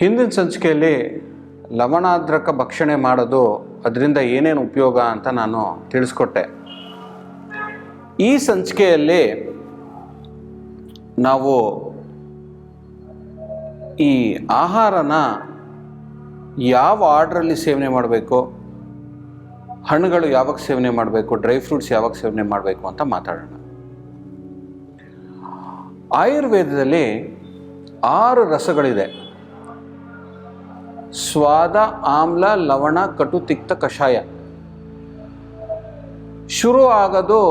ಹಿಂದಿನ ಸಂಚಿಕೆಯಲ್ಲಿ ಲವಣಾದ್ರಕ ಭಕ್ಷಣೆ ಮಾಡೋದು ಅದರಿಂದ ಏನೇನು ಉಪಯೋಗ ಅಂತ ನಾನು ತಿಳಿಸ್ಕೊಟ್ಟೆ. ಈ ಸಂಚಿಕೆಯಲ್ಲಿ ನಾವು ಈ ಆಹಾರನ ಯಾವ ಆರ್ಡ್ರಲ್ಲಿ ಸೇವನೆ ಮಾಡಬೇಕು, ಹಣ್ಣುಗಳು ಯಾವಾಗ ಸೇವನೆ ಮಾಡಬೇಕು, ಡ್ರೈ ಫ್ರೂಟ್ಸ್ ಯಾವಾಗ ಸೇವನೆ ಮಾಡಬೇಕು ಅಂತ ಮಾತಾಡೋಣ. ಆಯುರ್ವೇದದಲ್ಲಿ ಆರು ರಸಗಳಿದೆ. ಸ್ವಾದ, ಆಮ್ಲ, ಲವಣ, ಕಟು, ತಿಕ್ತ, ಕಷಾಯ. ಶುರು ಆಗೋದು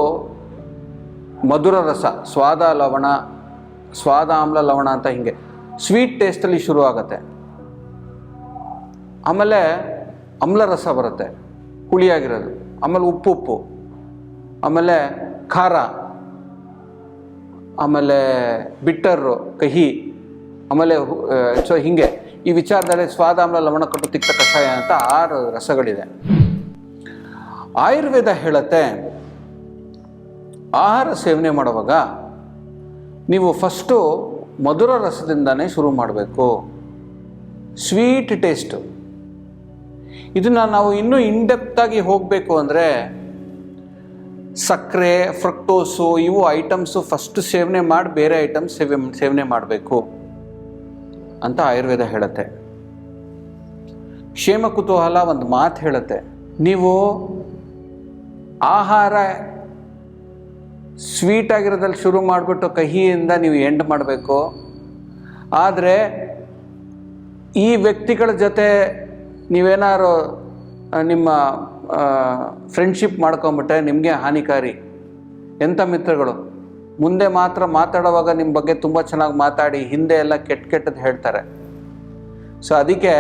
ಮಧುರ ರಸ, ಸ್ವಾದ, ಲವಣ, ಸ್ವಾದ, ಆಮ್ಲ, ಲವಣ ಅಂತ ಹಿಂಗೆ. ಸ್ವೀಟ್ ಟೇಸ್ಟಲ್ಲಿ ಶುರು ಆಗುತ್ತೆ. ಆಮೇಲೆ ಅಮ್ಲ ರಸ ಬರುತ್ತೆ, ಹುಳಿಯಾಗಿರೋದು. ಆಮೇಲೆ ಉಪ್ಪು ಉಪ್ಪು. ಆಮೇಲೆ ಖಾರ. ಆಮೇಲೆ ಬಿಟ್ಟರು, ಕಹಿ. ಆಮೇಲೆ ಸೊ ಹೀಗೆ. ಈ ವಿಚಾರದಲ್ಲಿ ಸ್ವಾದಾಮ್ಲ ಲವಣ ಕಟ್ಟು ತಿಕ್ತ ಕಷಾಯ ಅಂತ ಆರು ರಸಗಳಿದೆ. ಆಯುರ್ವೇದ ಹೇಳತ್ತೆ, ಆಹಾರ ಸೇವನೆ ಮಾಡುವಾಗ ನೀವು ಫಸ್ಟು ಮಧುರ ರಸದಿಂದನೇ ಶುರು ಮಾಡಬೇಕು. ಸ್ವೀಟ್ ಟೇಸ್ಟು ಇದನ್ನು ನಾವು ಇನ್ನೂ ಇನ್ಡೆಪ್ತಾಗಿ ಹೋಗಬೇಕು ಅಂದರೆ ಸಕ್ಕರೆ ಫ್ರಕ್ಟೋಸು ಇವು ಐಟಮ್ಸು ಫಸ್ಟ್ ಸೇವನೆ ಮಾಡಿ ಬೇರೆ ಐಟಮ್ಸ್ ಸೇವೆ ಸೇವನೆ ಮಾಡಬೇಕು. ಅಂತ ಆಯುರ್ವೇದ ಹೇಳುತ್ತೆ. ಕ್ಷೇಮ ಕುತೂಹಲ ಒಂದು ಮಾತು ಹೇಳುತ್ತೆ. ನೀವು ಆಹಾರ ಸ್ವೀಟ್ ಆಗಿರೋದ್ರಲ್ಲಿ ಶುರು ಮಾಡಿಬಿಟ್ಟು ಕಹಿಯಿಂದ ನೀವು ಎಂಡ್ ಮಾಡಬೇಕು. ಆದರೆ ಈ ವ್ಯಕ್ತಿಗಳ ಜೊತೆ ನೀವೇನಾದ್ರು ನಿಮ್ಮ ಫ್ರೆಂಡ್ಶಿಪ್ ಮಾಡ್ಕೊಂಬಿಟ್ರೆ ನಿಮಗೆ ಹಾನಿಕಾರಿ. ಎಂಥ ಮಿತ್ರಗಳು? ಮುಂದೆ ಮಾತ್ರ ಮಾತಾಡುವಾಗ ನಿಮ್ಮ ಬಗ್ಗೆ ತುಂಬ ಚೆನ್ನಾಗಿ ಮಾತಾಡಿ, ಹಿಂದೆ ಎಲ್ಲ ಕೆಟ್ಟ ಕೆಟ್ಟದ್ದು ಹೇಳ್ತಾರೆ. ಸೊ ಅದಕ್ಕೆ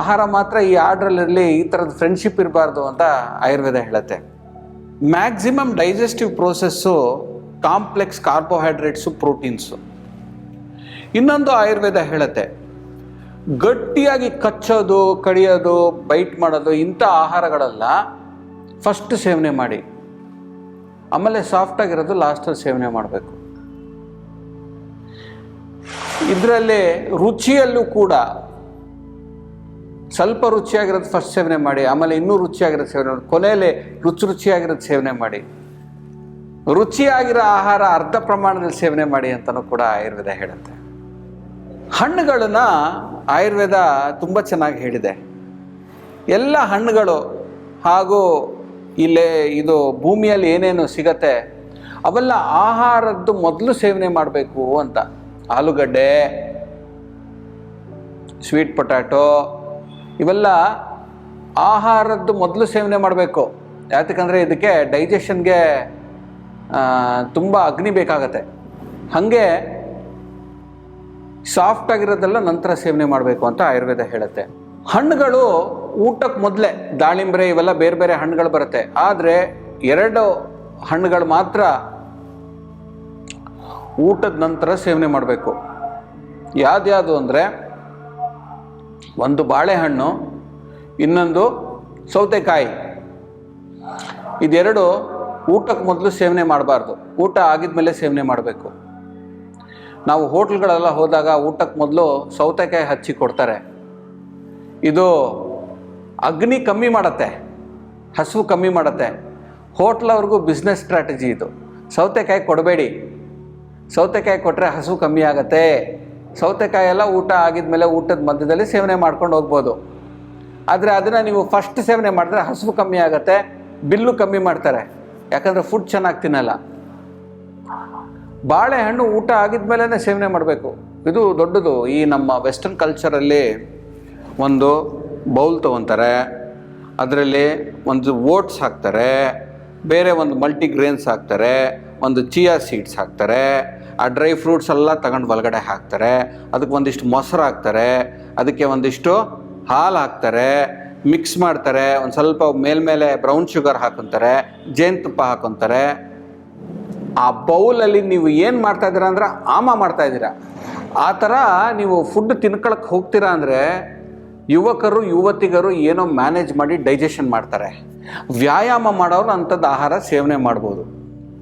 ಆಹಾರ ಮಾತ್ರ ಈ ಆರ್ಡ್ರಲ್ಲಿರಲಿ ಈ ಥರದ ಫ್ರೆಂಡ್ಶಿಪ್ ಇರಬಾರ್ದು ಅಂತ ಆಯುರ್ವೇದ ಹೇಳುತ್ತೆ. Maximum digestive process complex carbohydrates proteins ಇನ್ನೊಂದು ಆಯುರ್ವೇದ ಹೇಳುತ್ತೆ. ಗಟ್ಟಿಯಾಗಿ ಕಚ್ಚೋದು, ಕಡಿಯೋದು ಬೈಟ್ ಮಾಡೋದು ಇಂಥ ಆಹಾರಗಳೆಲ್ಲ ಫಸ್ಟ್ ಸೇವನೆ ಮಾಡಿ. ಆಮೇಲೆ ಸಾಫ್ಟ್ ಆಗಿರೋದು ಲಾಸ್ಟಲ್ಲಿ ಸೇವನೆ ಮಾಡಬೇಕು. ಇದರಲ್ಲಿ ರುಚಿಯಲ್ಲೂ ಕೂಡ ಸ್ವಲ್ಪ ರುಚಿಯಾಗಿರೋದು ಫಸ್ಟ್ ಸೇವನೆ ಮಾಡಿ, ಆಮೇಲೆ ಇನ್ನೂ ರುಚಿಯಾಗಿರೋದು ಸೇವನೆ ಮಾಡಿ, ಕೊನೆಯಲ್ಲಿ ರುಚಿ ರುಚಿಯಾಗಿರೋದು ಸೇವನೆ ಮಾಡಿ. ರುಚಿಯಾಗಿರೋ ಆಹಾರ ಅರ್ಧ ಪ್ರಮಾಣದಲ್ಲಿ ಸೇವನೆ ಮಾಡಿ ಅಂತಲೂ ಕೂಡ ಆಯುರ್ವೇದ ಹೇಳುತ್ತೆ. ಹಣ್ಣುಗಳನ್ನ ಆಯುರ್ವೇದ ತುಂಬ ಚೆನ್ನಾಗಿ ಹೇಳಿದೆ. ಎಲ್ಲ ಹಣ್ಣುಗಳು ಹಾಗೂ ಇಲ್ಲೇ ಇದು ಭೂಮಿಯಲ್ಲಿ ಏನೇನು ಸಿಗತ್ತೆ, ಅವೆಲ್ಲ ಆಹಾರದ್ದು ಮೊದಲು ಸೇವನೆ ಮಾಡಬೇಕು ಅಂತ. ಆಲೂಗಡ್ಡೆ ಸ್ವೀಟ್ ಪೊಟ್ಯಾಟೊ ಇವೆಲ್ಲ ಆಹಾರದ್ದು ಮೊದಲು ಸೇವನೆ ಮಾಡಬೇಕು. ಯಾತಕ್ಕಂದರೆ ಇದಕ್ಕೆ ಡೈಜೆಷನ್ಗೆ ತುಂಬ ಅಗ್ನಿ ಬೇಕಾಗತ್ತೆ. ಹಾಗೆ ಸಾಫ್ಟ್ ಆಗಿರೋದೆಲ್ಲ ನಂತರ ಸೇವನೆ ಮಾಡಬೇಕು ಅಂತ ಆಯುರ್ವೇದ ಹೇಳುತ್ತೆ. ಹಣ್ಣುಗಳು ಊಟಕ್ಕೆ ಮೊದಲೇ ದಾಳಿಂಬೆ ಇವೆಲ್ಲ ಬೇರೆ ಬೇರೆ ಹಣ್ಣುಗಳು ಬರುತ್ತೆ. ಆದರೆ ಎರಡು ಹಣ್ಣುಗಳು ಮಾತ್ರ ಊಟದ ನಂತರ ಸೇವನೆ ಮಾಡಬೇಕು. ಯಾವ್ದ್ಯಾವುದು ಅಂದರೆ ಒಂದು ಬಾಳೆಹಣ್ಣು, ಇನ್ನೊಂದು ಸೌತೆಕಾಯಿ. ಇದೆರಡು ಊಟಕ್ಕೆ ಮೊದಲು ಸೇವನೆ ಮಾಡಬಾರ್ದು. ಊಟ ಆಗಿದ ಮೇಲೆ ಸೇವನೆ ಮಾಡಬೇಕು. ನಾವು ಹೋಟ್ಲ್ಗಳೆಲ್ಲ ಹೋದಾಗ ಊಟಕ್ಕೆ ಮೊದಲು ಸೌತೆಕಾಯಿ ಹಚ್ಚಿ ಕೊಡ್ತಾರೆ. ಇದು ಅಗ್ನಿ ಕಮ್ಮಿ ಮಾಡುತ್ತೆ, ಹಸಿವು ಕಮ್ಮಿ ಮಾಡುತ್ತೆ. ಹೋಟ್ಲವ್ರಿಗೂ ಬಿಸ್ನೆಸ್ ಸ್ಟ್ರಾಟಜಿ ಇದು. ಸೌತೆಕಾಯಿ ಕೊಡಬೇಡಿ. ಸೌತೆಕಾಯಿ ಕೊಟ್ಟರೆ ಹಸಿವು ಕಮ್ಮಿ ಆಗುತ್ತೆ. ಸೌತೆಕಾಯಿ ಎಲ್ಲ ಊಟ ಆಗಿದ್ಮೇಲೆ ಊಟದ ಮಧ್ಯದಲ್ಲಿ ಸೇವನೆ ಮಾಡ್ಕೊಂಡು ಹೋಗ್ಬೋದು. ಆದರೆ ಅದನ್ನು ನೀವು ಫಸ್ಟ್ ಸೇವನೆ ಮಾಡಿದ್ರೆ ಹಸಿವು ಕಮ್ಮಿ ಆಗುತ್ತೆ, ಬಿಲ್ಲು ಕಮ್ಮಿ ಮಾಡ್ತಾರೆ. ಯಾಕಂದರೆ ಫುಡ್ ಚೆನ್ನಾಗಿ ತಿನ್ನಲ್ಲ. ಬಾಳೆಹಣ್ಣು ಊಟ ಆಗಿದ್ಮೇಲೆ ಸೇವನೆ ಮಾಡಬೇಕು. ಇದು ದೊಡ್ಡದು ಈ ನಮ್ಮ ವೆಸ್ಟರ್ನ್ ಕಲ್ಚರಲ್ಲಿ ಒಂದು ಬೌಲ್ ತೊಗೊತಾರೆ, ಅದರಲ್ಲಿ ಒಂದು ಓಟ್ಸ್ ಹಾಕ್ತಾರೆ, ಬೇರೆ ಒಂದು ಮಲ್ಟಿಗ್ರೇನ್ಸ್ ಹಾಕ್ತಾರೆ, ಒಂದು ಚಿಯಾ ಸೀಡ್ಸ್ ಹಾಕ್ತಾರೆ, ಆ ಡ್ರೈ ಫ್ರೂಟ್ಸ್ ಎಲ್ಲ ತಗೊಂಡು ಒಳಗಡೆ ಹಾಕ್ತಾರೆ, ಅದಕ್ಕೆ ಒಂದಿಷ್ಟು ಮೊಸರು ಹಾಕ್ತಾರೆ, ಅದಕ್ಕೆ ಒಂದಿಷ್ಟು ಹಾಲು ಹಾಕ್ತಾರೆ, ಮಿಕ್ಸ್ ಮಾಡ್ತಾರೆ, ಒಂದು ಸ್ವಲ್ಪ ಮೇಲ್ಮೇಲೆ ಬ್ರೌನ್ ಶುಗರ್ ಹಾಕೊತಾರೆ, ಜೇನುತುಪ್ಪ ಹಾಕೊತಾರೆ. ಆ ಬೌಲಲ್ಲಿ ನೀವು ಏನು ಮಾಡ್ತಾ ಇದ್ದೀರಾ ಅಂದ್ರೆ ಆಮ ಮಾಡ್ತಾ ಇದ್ದೀರಾ. ಆ ಥರ ನೀವು ಫುಡ್ ತಿನ್ಕೊಳಕ್ಕೆ ಹೋಗ್ತೀರಾ ಅಂದರೆ ಯುವಕರು, ಯುವತಿಗರು ಏನೋ ಮ್ಯಾನೇಜ್ ಮಾಡಿ ಡೈಜೆಷನ್ ಮಾಡ್ತಾರೆ. ವ್ಯಾಯಾಮ ಮಾಡೋರು ಅಂಥದ್ದು ಆಹಾರ ಸೇವನೆ ಮಾಡ್ಬೋದು.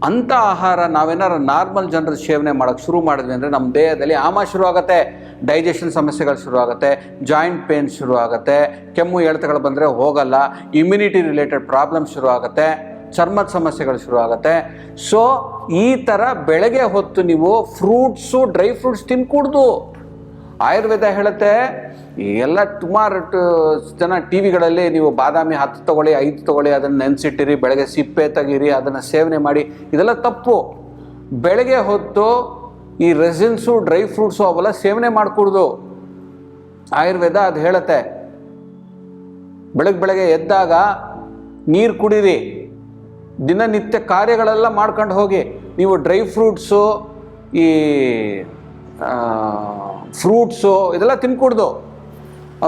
ಅಂಥ ಆಹಾರ ನಾವೇನಾರು ನಾರ್ಮಲ್ ಜನರು ಸೇವನೆ ಮಾಡೋಕ್ಕೆ ಶುರು ಮಾಡಿದ್ವಿ ಅಂದರೆ ನಮ್ಮ ದೇಹದಲ್ಲಿ ಆಮ ಶುರು ಆಗುತ್ತೆ ಡೈಜೆಷನ್ ಸಮಸ್ಯೆಗಳು ಶುರು ಆಗುತ್ತೆ ಜಾಯಿಂಟ್ ಪೇನ್ ಶುರು ಆಗುತ್ತೆ ಕೆಮ್ಮು ಎಳ್ತಗಳು ಬಂದರೆ ಹೋಗಲ್ಲ ಇಮ್ಯುನಿಟಿ ರಿಲೇಟೆಡ್ ಪ್ರಾಬ್ಲಮ್ ಶುರು ಚರ್ಮದ ಸಮಸ್ಯೆಗಳು ಶುರು ಆಗುತ್ತೆ ಸೊ ಈ ಥರ ಬೆಳಗ್ಗೆ ಹೊತ್ತು ನೀವು ಫ್ರೂಟ್ಸು ಡ್ರೈ ಫ್ರೂಟ್ಸ್ ತಿನ್ಕೂಡ್ದು. ಆಯುರ್ವೇದ ಹೇಳುತ್ತೆ ಎಲ್ಲ ಸುಮಾರು ಜನ ಟಿ ವಿಗಳಲ್ಲಿ ನೀವು ಬಾದಾಮಿ ಹತ್ತು ತಗೊಳ್ಳಿ, ಐದು ತಗೊಳ್ಳಿ, ಅದನ್ನು ನೆನೆಸಿಟ್ಟಿರಿ, ಬೆಳಗ್ಗೆ ಸಿಪ್ಪೆ ತೆಗೀರಿ, ಅದನ್ನು ಸೇವನೆ ಮಾಡಿ, ಇದೆಲ್ಲ ತಪ್ಪು. ಬೆಳಗ್ಗೆ ಹೊತ್ತು ಈ ರೆಸಿನ್ಸು, ಡ್ರೈ ಫ್ರೂಟ್ಸು ಅವೆಲ್ಲ ಸೇವನೆ ಮಾಡಿಕೊಡ್ದು. ಆಯುರ್ವೇದ ಅದು ಹೇಳುತ್ತೆ. ಬೆಳಗ್ಗೆ ಬೆಳಗ್ಗೆ ಎದ್ದಾಗ ನೀರು ಕುಡೀರಿ. ದಿನನಿತ್ಯ ಕಾರ್ಯಗಳೆಲ್ಲ ಮಾಡ್ಕೊಂಡು ಹೋಗಿ. ನೀವು ಡ್ರೈ ಫ್ರೂಟ್ಸು, ಈ ಫ್ರೂಟ್ಸು ಇದೆಲ್ಲ ತಿನ್ಕೂಡ್ದು.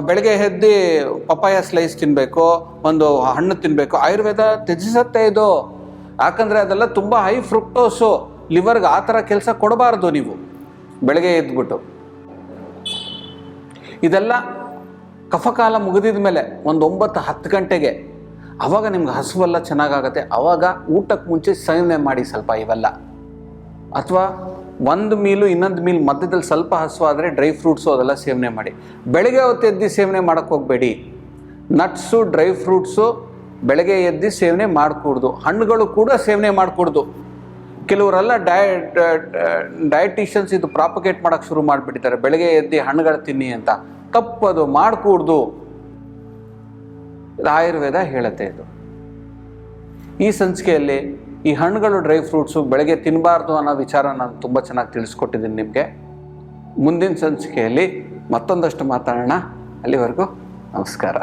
ಬೆಳಗ್ಗೆ ಎದ್ದು ಪಪ್ಪಾಯ ಸ್ಲೈಸ್ ತಿನ್ನಬೇಕು ಒಂದು ಹಣ್ಣು ತಿನ್ನಬೇಕು ಆಯುರ್ವೇದ ತ್ಯಜಿಸತ್ತೆ ಇದು. ಯಾಕಂದರೆ ಅದೆಲ್ಲ ತುಂಬ ಹೈ ಫ್ರುಕ್ಟೋಸು ಲಿವರ್ಗೆ ಆ ಥರ ಕೆಲಸ ಕೊಡಬಾರ್ದು ನೀವು. ಬೆಳಗ್ಗೆ ಎದ್ಬಿಟ್ಟು. ಇದೆಲ್ಲ ಕಫಕಾಲ ಮುಗಿದಿದ ಮೇಲೆ ಒಂದು ಒಂಬತ್ತು ಹತ್ತು ಗಂಟೆಗೆ ಅವಾಗ ನಿಮ್ಗೆ ಹಸುವೆಲ್ಲ ಚೆನ್ನಾಗಾಗತ್ತೆ. ಅವಾಗ ಊಟಕ್ಕೆ ಮುಂಚೆ ಸೇವನೆ ಮಾಡಿ ಸ್ವಲ್ಪ ಇವೆಲ್ಲ. ಅಥವಾ ಒಂದು ಮೀಲು, ಇನ್ನೊಂದು ಮೀಲ್ ಮಧ್ಯದಲ್ಲಿ ಸ್ವಲ್ಪ ಹಸುವಾದರೆ ಡ್ರೈ ಫ್ರೂಟ್ಸು ಅದೆಲ್ಲ ಸೇವನೆ ಮಾಡಿ. ಬೆಳಗ್ಗೆ ಹೊತ್ತು ಎದ್ದು ಸೇವನೆ ಮಾಡೋಕ್ಕೆ ಹೋಗಬೇಡಿ. ನಟ್ಸು ಡ್ರೈ ಫ್ರೂಟ್ಸು ಬೆಳಗ್ಗೆ ಎದ್ದು ಸೇವನೆ ಮಾಡಕೂಡ್ದು. ಹಣ್ಣುಗಳು ಕೂಡ ಸೇವನೆ ಮಾಡಕೂಡ್ದು. ಕೆಲವರೆಲ್ಲ ಡಯ ಡಯಟಿಷಿಯನ್ಸ್ ಇದು ಪ್ರಾಪಗೇಟ್ ಮಾಡೋಕ್ಕೆ ಶುರು ಮಾಡಿಬಿಟ್ಟಿದ್ದಾರೆ. ಬೆಳಗ್ಗೆ ಎದ್ದು ಹಣ್ಣುಗಳು ತಿನ್ನಿ ಅಂತ. ತಪ್ಪದು, ಮಾಡಿಕೂಡ್ದು. ಆಯುರ್ವೇದ ಹೇಳುತ್ತೆ ಇದು. ಈ ಸಂಚಿಕೆಯಲ್ಲಿ ಈ ಹಣ್ಣುಗಳು ಡ್ರೈ ಫ್ರೂಟ್ಸು ಬೆಳಗ್ಗೆ ತಿನ್ನಬಾರ್ದು ಅನ್ನೋ ವಿಚಾರ ನಾನು ತುಂಬ ಚೆನ್ನಾಗಿ ತಿಳಿಸ್ಕೊಟ್ಟಿದ್ದೀನಿ ನಿಮಗೆ. ಮುಂದಿನ ಸಂಚಿಕೆಯಲ್ಲಿ ಮತ್ತೊಂದಷ್ಟು ಮಾತಾಡೋಣ. ಅಲ್ಲಿವರೆಗೂ ನಮಸ್ಕಾರ.